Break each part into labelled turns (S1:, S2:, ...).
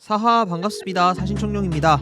S1: 사하 반갑습니다. 사신청룡입니다.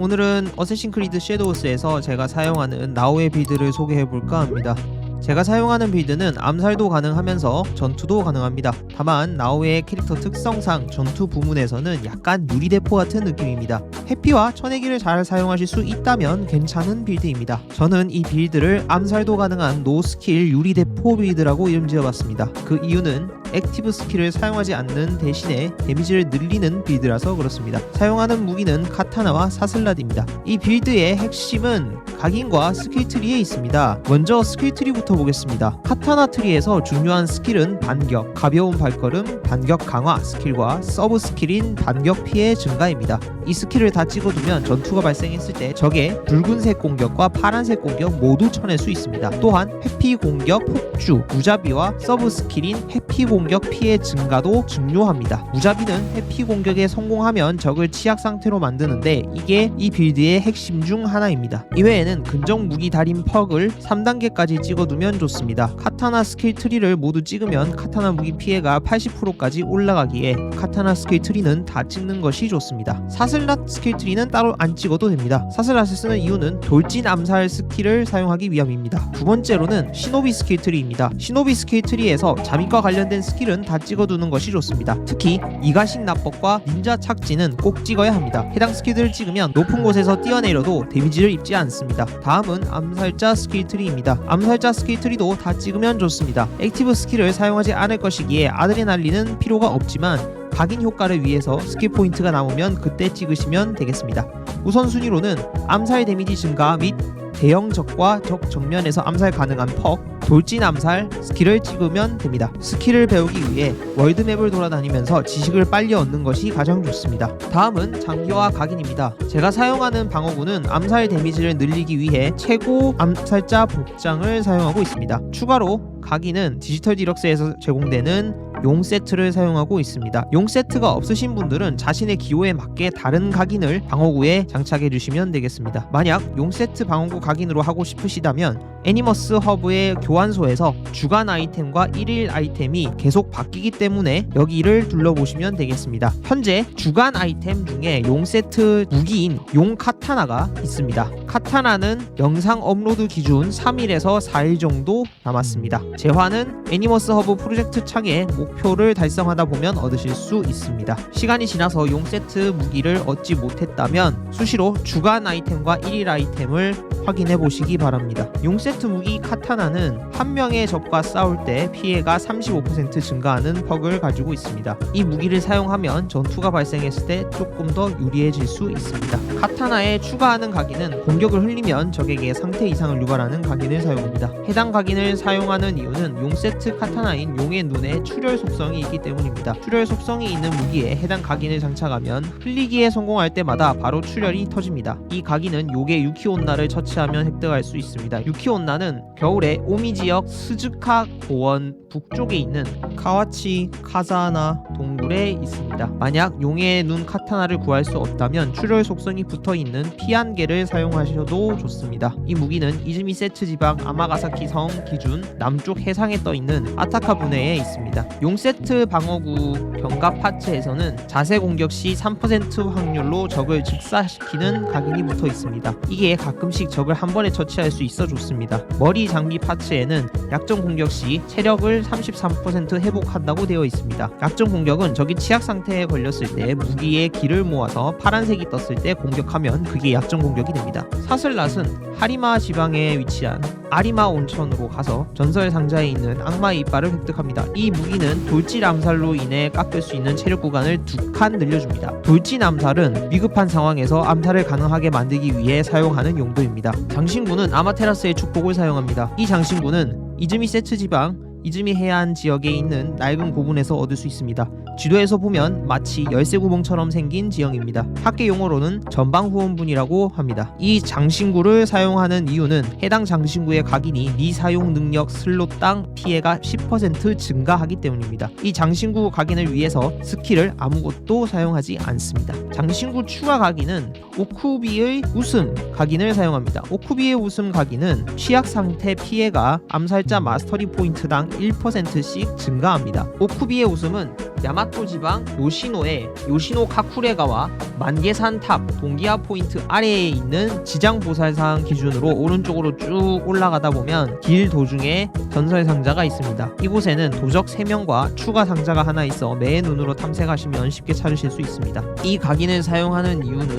S1: 오늘은 어쌔신 크리드 섀도우스에서 제가 사용하는 나우의 빌드를 소개해 볼까 합니다. 제가 사용하는 빌드는 암살도 가능하면서 전투도 가능합니다. 다만 나우의 캐릭터 특성상 전투 부문에서는 약간 유리대포 같은 느낌입니다. 해피와 천내기를 잘 사용하실 수 있다면 괜찮은 빌드입니다. 저는 이 빌드를 암살도 가능한 노스킬 유리대포 빌드라고 이름 지어봤습니다. 그 이유는 액티브 스킬을 사용하지 않는 대신에 데미지를 늘리는 빌드라서 그렇습니다. 사용하는 무기는 카타나와 사슬랏입니다. 이 빌드의 핵심은 각인과 스킬 트리에 있습니다. 먼저 스킬 트리부터 보겠습니다. 카타나 트리에서 중요한 스킬은 반격, 가벼운 발걸음, 반격 강화 스킬과 서브 스킬인 반격 피해 증가입니다. 이 스킬을 다 찍어두면 전투가 발생했을 때 적의 붉은색 공격과 파란색 공격 모두 쳐낼 수 있습니다. 또한 회피 공격, 폭주, 무자비와 서브 스킬인 회피 공격 피해 증가도 중요합니다. 무자비는 회피 공격에 성공하면 적을 치약 상태로 만드는데 이게 이 빌드의 핵심 중 하나입니다. 이외에는 근접 무기 달인 퍽을 3단계까지 찍어두면 좋습니다. 카타나 스킬 트리를 모두 찍으면 카타나 무기 피해가 80%까지 올라가기에 카타나 스킬 트리는 다 찍는 것이 좋습니다. 사슬랏 스킬 트리는 따로 안 찍어도 됩니다. 사슬랏을 쓰는 이유는 돌진 암살 스킬을 사용하기 위함입니다. 두 번째로는 시노비 스킬 트리입니다. 시노비 스킬 트리에서 잠입과 관련된 스킬은 다 찍어두는 것이 좋습니다. 특히 이가식 납법과 닌자 착지는 꼭 찍어야 합니다. 해당 스킬들을 찍으면 높은 곳에서 뛰어내려도 데미지를 입지 않습니다. 다음은 암살자 스킬 트리입니다. 암살자 스킬 트리도 다 찍으면 좋습니다. 액티브 스킬을 사용하지 않을 것이기에 아드레날린은 필요가 없지만 각인 효과를 위해서 스킬 포인트가 남으면 그때 찍으시면 되겠습니다. 우선순위로는 암살 데미지 증가 및 대형 적과 적 정면에서 암살 가능한 퍽, 돌진 암살 스킬을 찍으면 됩니다. 스킬을 배우기 위해 월드맵을 돌아다니면서 지식을 빨리 얻는 것이 가장 좋습니다. 다음은 장기화 각인입니다. 제가 사용하는 방어구는 암살 데미지를 늘리기 위해 최고 암살자 복장을 사용하고 있습니다. 추가로 각인은 디지털 디럭스에서 제공되는 용 세트를 사용하고 있습니다. 용 세트가 없으신 분들은 자신의 기호에 맞게 다른 각인을 방어구에 장착해 주시면 되겠습니다. 만약 용 세트 방어구 각인으로 하고 싶으시다면 애니머스 허브의 교환소에서 주간 아이템과 일일 아이템이 계속 바뀌기 때문에 여기를 둘러보시면 되겠습니다. 현재 주간 아이템 중에 용 세트 무기인 용 카타나가 있습니다. 카타나는 영상 업로드 기준 3일에서 4일 정도 남았습니다. 재화는 애니머스 허브 프로젝트 창에 목표를 달성하다 보면 얻으실 수 있습니다. 시간이 지나서 용 세트 무기를 얻지 못했다면 수시로 주간 아이템과 일일 아이템을 확인해 보시기 바랍니다. 용 세트 무기 카타나는 한 명의 적과 싸울 때 피해가 35% 증가하는 퍽을 가지고 있습니다. 이 무기를 사용하면 전투가 발생했을 때 조금 더 유리해질 수 있습니다. 카타나에 추가하는 각인은 공격을 흘리면 적에게 상태 이상을 유발하는 각인을 사용합니다. 해당 각인을 사용하는 이유는 용 세트 카타나인 용의 눈에 출혈 속성이 있기 때문입니다. 출혈 속성이 있는 무기에 해당 각인을 장착하면 흘리기에 성공할 때마다 바로 출혈이 터집니다. 이 각인은 요게 유키온나를 처치 하면 획득할 수 있습니다. 유키온나는 겨울에 오미 지역 스즈카 고원 북쪽에 있는 카와치 카자나 동굴에 있습니다. 만약 용의 눈 카타나를 구할 수 없다면 출혈 속성이 붙어 있는 피안개를 사용하셔도 좋습니다. 이 무기는 이즈미 세트 지방 아마가사키 성 기준 남쪽 해상에 떠 있는 아타카 분해에 있습니다. 용 세트 방어구 경갑 파츠에서는 자세 공격 시 3% 확률로 적을 직사시키는 각인이 붙어 있습니다. 이게 가끔씩 적을 한 번에 처치할 수 있어 좋습니다. 머리 장비 파츠에는 약점 공격 시 체력을 33% 회복한다고 되어 있습니다. 약점 공격은 적이 치약 상태에 걸렸을 때 무기에 기를 모아서 파란색이 떴을 때 공격하면 그게 약점 공격이 됩니다. 사슬랏은 하리마 지방에 위치한 아리마 온천으로 가서 전설 상자에 있는 악마의 이빨을 획득합니다. 이 무기는 돌진 암살로 인해 깎을 수 있는 체력 구간을 두 칸 늘려줍니다. 돌진 암살은 위급한 상황에서 암살을 가능하게 만들기 위해 사용하는 용도입니다. 장신구는 아마테라스의 축복을 사용합니다. 이 장신구는 이즈미 세츠 지방 이즈미 해안 지역에 있는 낡은 고분에서 얻을 수 있습니다. 지도에서 보면 마치 열쇠 구멍처럼 생긴 지형입니다. 학계 용어로는 전방 후원분이라고 합니다. 이 장신구를 사용하는 이유는 해당 장신구의 각인이 미사용 능력 슬롯당 피해가 10% 증가하기 때문입니다. 이 장신구 각인을 위해서 스킬을 아무것도 사용하지 않습니다. 장신구 추가 각인은 오쿠비의 웃음 각인을 사용합니다. 오쿠비의 웃음 각인은 취약 상태 피해가 암살자 마스터리 포인트당 1%씩 증가합니다. 오쿠비의 웃음은 야마토 지방 요시노의 요시노 카쿠레가와 만개산 탑 동기화 포인트 아래에 있는 지장 보살상 기준으로 오른쪽으로 쭉 올라가다 보면 길 도중에 전설 상자가 있습니다. 이곳에는 도적 3명과 추가 상자가 하나 있어 매 눈으로 탐색하시면 쉽게 찾으실 수 있습니다. 이 각인을 사용하는 이유는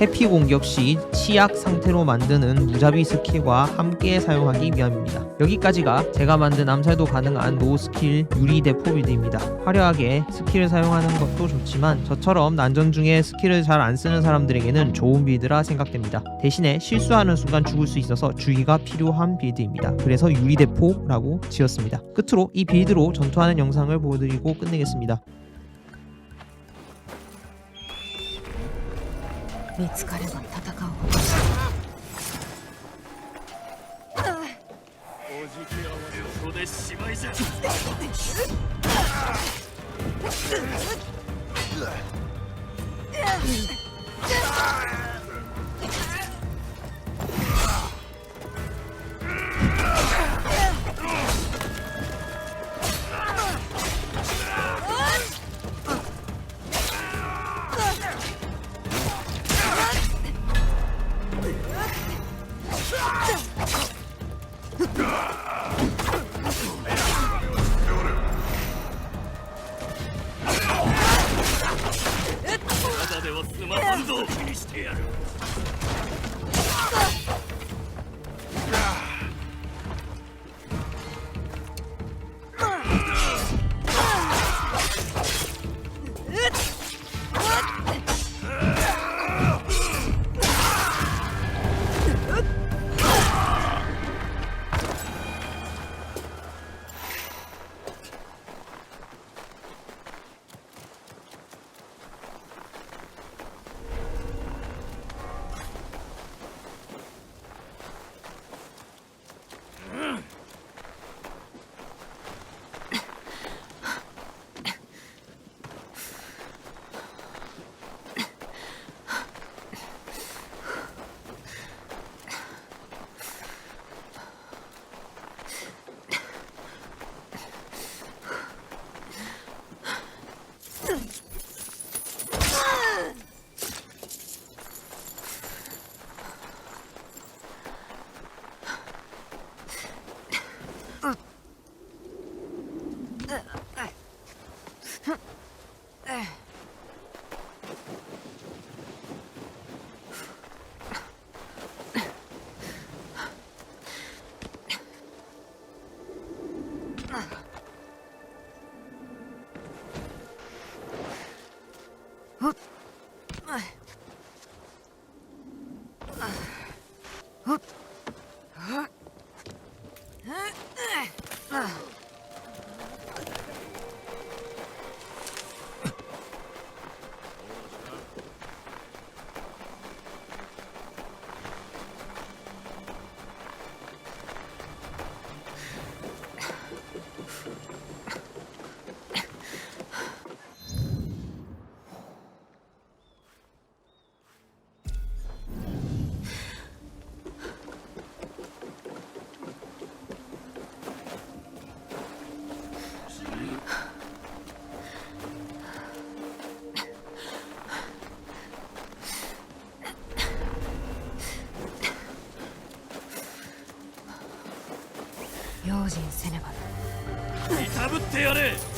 S1: 해피 공격 시 치약 상태로 만드는 무자비 스킬과 함께 사용하기 위함입니다. 여기까지가 제가 만든 암살도 가능한 노 스킬 유리 대포 빌드입니다. 화려하게 스킬을 사용하는 것도 좋지만 저처럼 난전 중에 스킬을 잘 안 쓰는 사람들에게는 좋은 빌드라 생각됩니다. 대신에 실수하는 순간 죽을 수 있어서 주의가 필요한 빌드입니다. 그래서 유리 대포라고 지었습니다. 끝으로 이 빌드로 전투하는 영상을 보여드리고 끝내겠습니다.
S2: 見つかれば戦おう
S3: ここで芝居じゃ Ah! Ugh.
S2: 用心せねば
S3: いたぶってやれ。